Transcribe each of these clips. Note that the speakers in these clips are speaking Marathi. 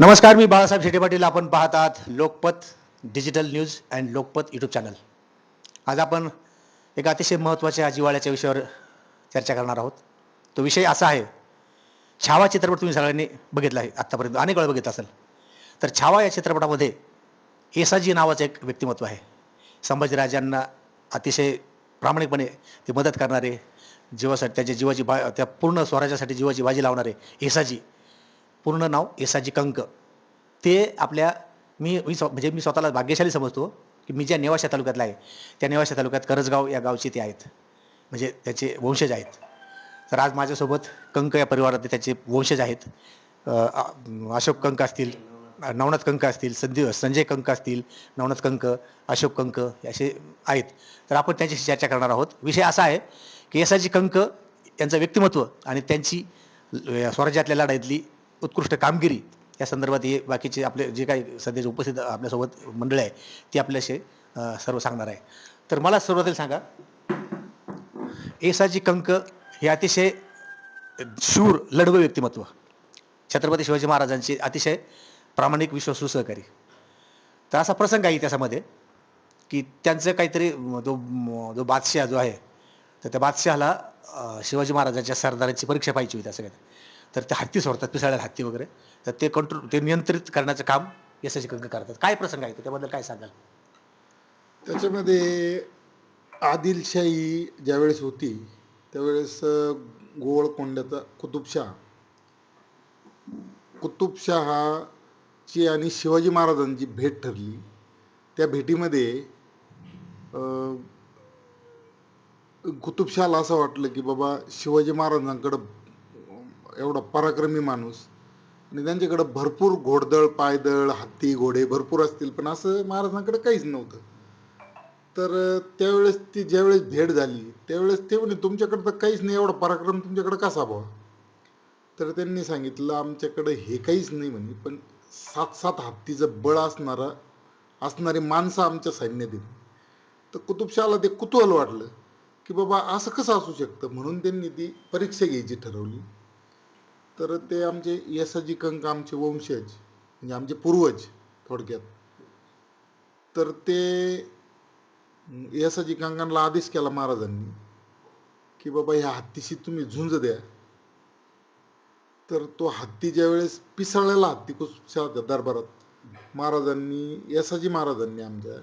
नमस्कार मी बाळासाहेब शेटे पाटील. आपण पाहत आहात Lokmat digital news and Lokmat YouTube channel. आज आपण एक अतिशय महत्त्वाच्या जिवाळ्याच्या विषयावर चर्चा करणार आहोत. तो विषय असा आहे छावा चित्रपट तुम्ही सगळ्यांनी बघितला आहे आत्तापर्यंत अनेक वेळा बघितला असेल. तर छावा या चित्रपटामध्ये एसाजी नावाचं एक व्यक्तिमत्व आहे. संभाजीराजांना अतिशय प्रामाणिकपणे ते मदत करणारे जीवासाठी त्याच्या जीवाची बा त्या पूर्ण स्वराज्यासाठी जीवाची बाजी लावणारे एसाजी पूर्ण नाव येसाजी कंक. ते आपल्या मी मी स्व म्हणजे मी स्वतःला भाग्यशाली समजतो की मी ज्या नेवाशा तालुक्यातला आहे त्या नेवाशा तालुक्यात करजगाव या गावचे ते आहेत. म्हणजे त्याचे वंशज आहेत. तर आज माझ्यासोबत कंक या परिवारात त्याचे वंशज आहेत. अशोक कंक असतील नवनाथ कंक असतील संदीप संजय कंक असतील नवनाथ कंक अशोक कंक असे आहेत. तर आपण त्यांच्याशी चर्चा करणार आहोत. विषय असा आहे की एसाजी कंक यांचं व्यक्तिमत्व आणि त्यांची स्वराज्यातल्या लढाईतली उत्कृष्ट कामगिरी या संदर्भात हे बाकीचे आपले जे काही सध्याचे उपस्थित आपल्यासोबत मंडळी आहे ती आपल्याशी सर्व सांगणार आहे. तर मला सुरुवातीला सांगा एसाजी कंक हे अतिशय शूर लढवं व्यक्तिमत्व. छत्रपती शिवाजी महाराजांचे अतिशय प्रामाणिक विश्वासू सहकारी. तर असा प्रसंग आहे त्याच्यामध्ये की त्यांचं काहीतरी जो जो बादशाह जो आहे तर त्या बादशहाला शिवाजी महाराजांच्या सरदाराची परीक्षा पाहिजे होती असं काही तर ते हत्ती सोडतात पिसाळ्यात हत्ती वगैरे. तर ते कंट्रोल ते नियंत्रित करण्याचं काम यशाची कंक करतात. काय प्रसंग आहे त्याबद्दल काय सांगाल? त्याच्यामध्ये आदिलशाही ज्यावेळेस होती त्यावेळेस गोवळकोंड्याचा कुतुबशाह कुतुबशहाची आणि शिवाजी महाराजांची भेट ठरली. त्या भेटीमध्ये कुतुबशहाला असं वाटलं की बाबा शिवाजी महाराजांकडं एवढा पराक्रमी माणूस. आणि त्यांच्याकडं भरपूर घोडदळ पायदळ हत्ती घोडे भरपूर असतील पण असं महाराजांकडे काहीच नव्हतं. तर त्यावेळेस ती ज्यावेळेस भेट झाली त्यावेळेस ते म्हणे तुमच्याकडं तर काहीच नाही एवढा पराक्रम तुमच्याकडे कसा भावा तर त्यांनी सांगितलं आमच्याकडं हे काहीच नाही म्हणे पण सात सात हत्तीचं बळ असणारा असणारी माणसं आमच्या सैन्यात आहेत. तर कुतुबशाहला ते कुतूहल वाटलं की बाबा असं कसं असू शकतं? म्हणून त्यांनी ती परीक्षा घ्यायची ठरवली. तर ते आमचे यसाजी कंक आमचे वंशज म्हणजे आमचे पूर्वज थोडक्यात. तर ते यसाजी कंकांना आदेश केला महाराजांनी की बाबा ह्या हत्तीशी तुम्ही झुंज द्या. तर तो हत्ती ज्यावेळेस पिसळलेला हत्ती कुशलच्या दरबारात महाराजांनी यसाजी महाराजांनी आमच्या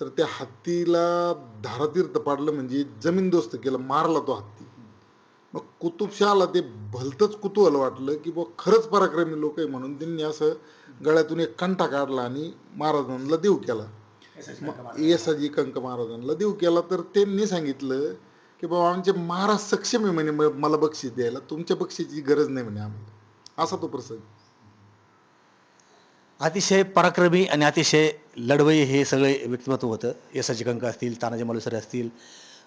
तर त्या हत्तीला धारातीर्थ पाडलं म्हणजे जमीनदोस्त केलं मारला तो हत्ती. मग कुतुबशहाला ते भलतंच कुतूहल वाटलं की बुवा खरंच पराक्रमी लोक आहे म्हणून त्यांनी असं गळ्यातून एक कंठा काढला आणि महाराजांना देव केला. येसाजी कंक महाराजांना देव केला. तर त्यांनी सांगितलं की बाबा आमचे महाराज सक्षम आहे म्हणे मला बक्षीस द्यायला. तुमच्या बक्षीसची गरज नाही म्हणे आम्हाला. असा तो प्रसंग. अतिशय पराक्रमी आणि अतिशय लढवई हे सगळे व्यक्तिमत्व होतं. यसाची कंक असतील तानाजी मालुसरे असतील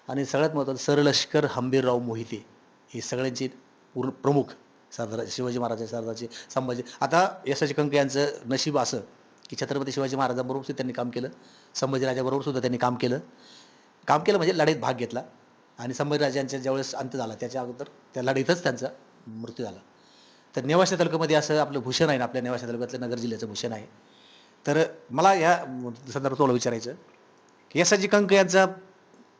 आणि सगळ्यात महत्त्वाचं सरलष्कर हंबीरराव मोहिते. हे सगळ्यांचे पूर्ण प्रमुख सरदार शिवाजी महाराजांचे सरदारचे संभाजी. आता यशाची कंक यांचं नशीब असं की छत्रपती शिवाजी महाराजांबरोबर सुद्धा त्यांनी काम केलं. संभाजीराजाबरोबर सुद्धा त्यांनी काम केलं. काम केलं म्हणजे लढाईत भाग घेतला. आणि संभाजीराजांच्या ज्यावेळेस अंत झाला त्याच्या अगोदर त्या लढाईतच त्यांचा मृत्यू झाला. तर नेवाशा तालुक्यामध्ये असं आपलं भूषण आहे ना आपल्या नेवाशा तालुक्यातलं नगर जिल्ह्याचं भूषण आहे. तर मला या संदर्भात तुम्हाला विचारायचं की यशाजी कंक यांचा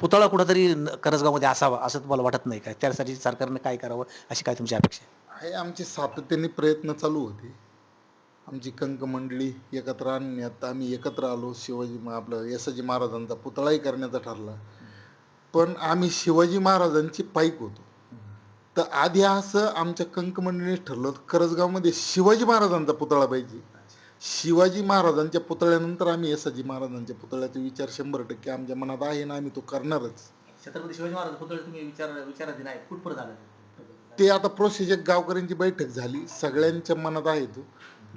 पुतळा कुठंतरी न- करसगावमध्ये असावा असं तुम्हाला वाटत नाही काय त्यासाठी सरकारनं काय करावं अशी काय तुमची अपेक्षा आहे? आहे आमचे सातत्याने प्रयत्न चालू होते. आमची कंक मंडळी एकत्र आणण्यात आम्ही एकत्र आलो शिवाजी मा- आपलं यशाजी महाराजांचा पुतळाही करण्याचा ठरला. पण आम्ही शिवाजी महाराजांची पाईक होतो. तर आधी असं आमच्या कंक मंडळीने ठरलं होतं करसगावमध्ये शिवाजी महाराजांचा पुतळा पाहिजे. शिवाजी महाराजांच्या पुतळ्यानंतर आम्ही यसाजी महाराजांच्या पुतळ्याचा विचार शंभर टक्के आमच्या मनात आहे ना आम्ही तो करणारच. छत्रपती शिवाजी महाराज पुतळे तुम्ही विचार नाही कुठपर्यंत झालं? ते आता प्रोसेस एक गावकऱ्यांची बैठक झाली. सगळ्यांच्या मनात आहे तो.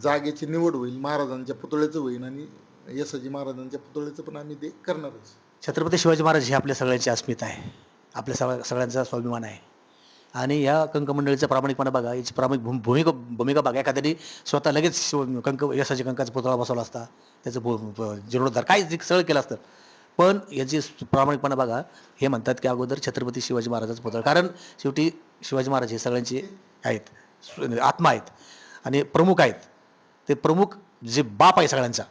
जागेची निवड होईल महाराजांच्या पुतळ्याचं होईल आणि यसाजी महाराजांच्या पुतळ्याचं पण आम्ही ते करणारच. छत्रपती शिवाजी महाराज हे आपल्या सगळ्यांची अस्मिता आहे. आपल्या सगळ्या सगळ्यांचा स्वाभिमान आहे. आणि या कंक मंडळीचा प्रामाणिकपणा बघा याची प्रामाणिक भूम- भूमिका भूमिका बघा. एखाद्याने स्वतः लगेच शिव- कंक यशाची कंकाचा पुतळा बसवला असता त्याचं भू- जीर्णोद्धार काय जे केलं असतं. पण याची प्रामाणिकपणा बघा हे म्हणतात की अगोदर छत्रपती शिवाजी महाराजाचा पुतळा. कारण शेवटी शिवाजी महाराज हे सगळ्यांचे आहेत आत्मा आहेत आणि प्रमुख आहेत. ते प्रमुख जे बाप आहे सगळ्यांचा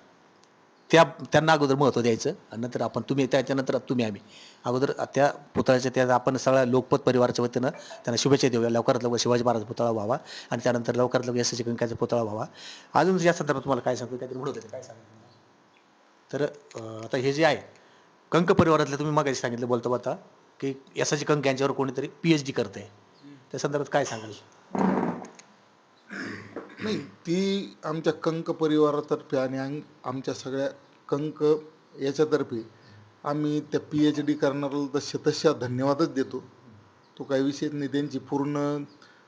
त्या त्यांना अगोदर महत्त्व द्यायचं आणि नंतर आपण तुम्ही त्याच्यानंतर तुम्ही आम्ही. अगोदर त्या पुतळ्याच्या त्या आपण सगळ्या लोकपत परिवाराच्या वतीनं त्यांना शुभेच्छा देऊया. लवकरात लवकर शिवाजी महाराज पुतळा व्हावा आणि त्यानंतर लवकरात लवकर यशस्वी कंकाचा पुतळा व्हावा. अजून या संदर्भात तुम्हाला काय सांगतो काहीतरी म्हणत होते काय सांगितलं तर आता हे जे आहे कंक परिवारातलं तुम्ही मग सांगितलं बोलता बोलता की यशाची कंक यांच्यावर कोणीतरी पी एच डी करते त्या संदर्भात काय सांगाल? नाही ती आमच्या कंक परिवारातर्फे आणि आम- आमच्या सगळ्या कंक याच्यातर्फे आम्ही त्या पी एच डी करणाऱ्याला तर शतशः धन्यवादच देतो. तो काही विषयच नाही त्यांची पूर्ण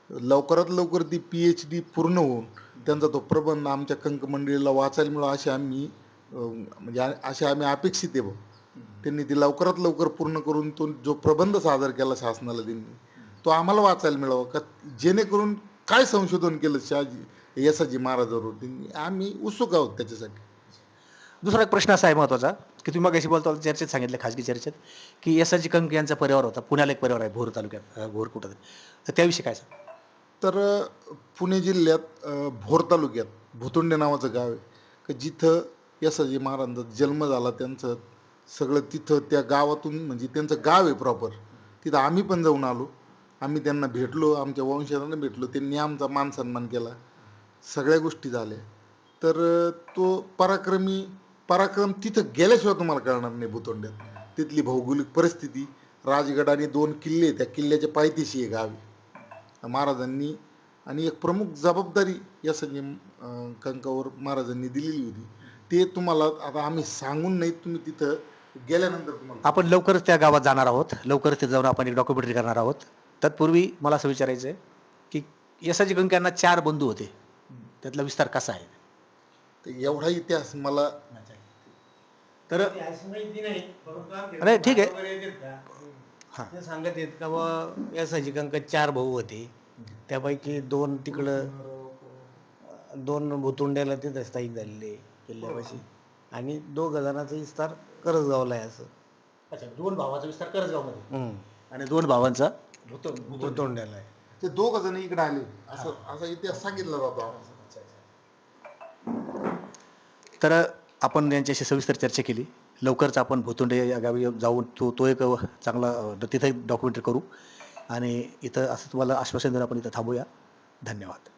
लवकरात लवकर ती पी एच डी पूर्ण होऊन त्यांचा तो प्रबंध आमच्या कंक मंडळीला वाचायला मिळावा असे आम्ही अं, म्हणजे आ- असे आम्ही अपेक्षित आहे त्यांनी ती लवकरात लवकर पूर्ण करून तो जो प्रबंध सादर केला शासनाला त्यांनी तो आम्हाला वाचायला मिळावा का जेणेकरून काय संशोधन केलं शाजी यसाजी महाराजांवर त्यांनी आम्ही उत्सुक आहोत त्याच्यासाठी. दुसरा एक प्रश्न असा आहे महत्त्वाचा की तुम्ही मग बोलतो चर्चेत सांगितलं खाजगी चर्चेत की यशाची कंक यांचा परिवार होता पुण्याला एक परिवार आहे भोर तालुक्यात भोर कुठं तर त्याविषयी काय सांग? तर पुणे जिल्ह्यात भोर तालुक्यात भुतुंडे नावाचं गाव आहे. की जिथं यसाजी महाराजांचा जन्म झाला त्यांचं सगळं तिथं त्या गावातून म्हणजे त्यांचं गाव आहे प्रॉपर तिथं आम्ही पण जाऊन आलो. आम्ही त्यांना भेटलो आमच्या वंशजांना भेटलो त्यांनी आमचा मान सन्मान केला. सगळ्या गोष्टी झाल्या. तर तो पराक्रमी पराक्रम तिथं गेल्याशिवाय तुम्हाला कळणार नाही भूतोंड्यात. तिथली भौगोलिक परिस्थिती राजगड आणि दोन किल्ले त्या किल्ल्याच्या पायथ्याशी आहे गावी. महाराजांनी आणि एक प्रमुख जबाबदारी या सगळी कंकावर महाराजांनी दिलेली होती. ते तुम्हाला आता आम्ही सांगून नाही तुम्ही तिथं गेल्यानंतर तुम्हाला आपण लवकरच त्या गावात जाणार आहोत. लवकरच तिथे जाऊन आपण एक डॉक्युमेंटरी करणार आहोत. तत्पूर्वी मला असं विचारायचं आहे की यशाजी कंक यांना चार बंधू होते. त्यातला विस्तार कसा आहे? तर एवढा इतिहास मला तर ठीक आहे. हा. सांगत आहेत का बा या सजिकांक चार भाऊ होते. त्यापैकी दोन तिकडं दोन भुतुंड्याला तिथं स्थायिक झालेले किल्ल्यापाशी आणि दोघ जणांचा विस्तार करजगावला आहे असं. अच्छा दोन भावाचा विस्तार करजगावमध्ये. आणि दोन भावांचा भुतुंड्याला आहे. ते दोघ जण इकडे आले. असं असा इतिहास सांगितला जातो. आम्हाला तर आपण यांच्याशी सविस्तर चर्चा केली. लवकरच आपण भुतुंडे या गावी जाऊन तो तो एक चांगला अं, तिथं एक डॉक्युमेंटरी करू. आणि इथं असं तुम्हाला आश्वासन देऊन आपण इथं थांबूया. धन्यवाद.